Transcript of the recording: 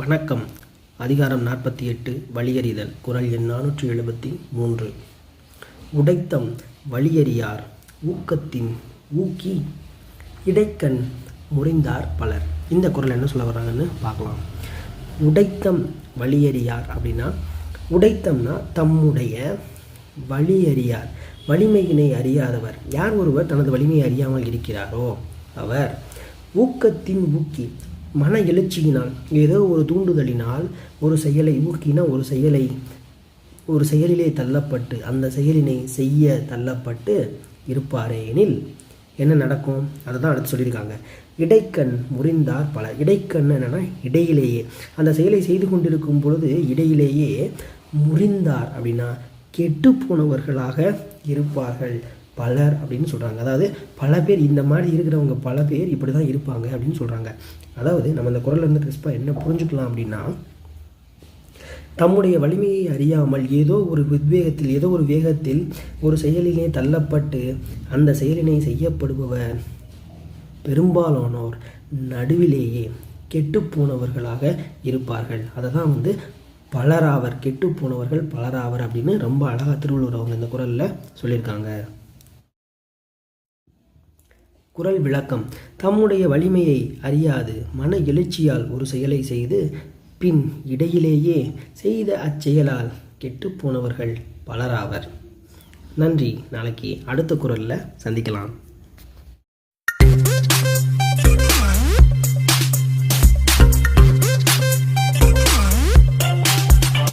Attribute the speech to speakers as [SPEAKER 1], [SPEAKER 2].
[SPEAKER 1] வணக்கம். அதிகாரம் நாற்பத்தி எட்டு வழியறிதல். குரல் எண் நானூற்றி எழுபத்தி மூன்று. உடைத்தம் வழியறியார். ஊக்கத்தின் ஊக்கி. இடைக்கண் முறிந்தார் பலர். இந்த குரல் என்ன சொல்ல வர்றாங்கன்னு பார்க்கலாம். உடைத்தம் வழியறியார் அப்படின்னா உடைத்தம்னா தம்முடைய வழியறியார். வலிமையினை அறியாதவர். யார் ஒருவர் தனது வலிமையை அறியாமல் இருக்கிறாரோ? அவர். ஊக்கத்தின் ஊக்கி. மன எழுச்சியினால் ஏதோ ஒரு தூண்டுதலினால் ஒரு செயலை ஊக்கினா ஒரு செயலை ஒரு செயலிலே தள்ளப்பட்டு அந்த செயலினை செய்ய தள்ளப்பட்டு இருப்பாரே எனில் என்ன நடக்கும்? அதை தான் அடுத்து சொல்லியிருக்காங்க. இடைக்கண் முறிந்தார் பல. இடைக்கண் என்னென்னா இடையிலேயே. அந்த செயலை செய்து கொண்டிருக்கும் பொழுது இடையிலேயே முறிந்தார் அப்படின்னா கெட்டு போனவர்களாக இருப்பார்கள். பலர் அப்படின்னு சொல்கிறாங்க அதாவது பல பேர் இந்த மாதிரி இருக்கிறவங்க பல பேர் இப்படி தான் இருப்பாங்க அப்படின்னு சொல்கிறாங்க அதாவது நம்ம இந்த குரலில் இருந்து கிறிஸ்பா என்ன புரிஞ்சுக்கலாம் அப்படின்னா தம்முடைய வலிமையை அறியாமல் ஏதோ ஒரு உத்வேகத்தில் ஏதோ ஒரு வேகத்தில் ஒரு செயலினை தள்ளப்பட்டு அந்த செயலினை செய்யப்படுபவர் பெரும்பாலானோர் நடுவிலேயே கெட்டுப்போனவர்களாக இருப்பார்கள். அதை தான் வந்து பலராவர் கெட்டுப்போனவர்கள் பலராவர் அப்படின்னு ரொம்ப அழகாக திருவள்ளுவர் அவங்க இந்த குரலில் சொல்லியிருக்காங்க. குரல் விளக்கம். தம்முடைய வலிமையை அறியாது. மன எழுச்சியால் ஒரு செயலை செய்து பின் இடையிலேயே செய்த அச்செயலால் கெட்டுப்போனவர்கள் பலராவர். நன்றி. நாளைக்கு அடுத்த குரலில் சந்திக்கலாம்.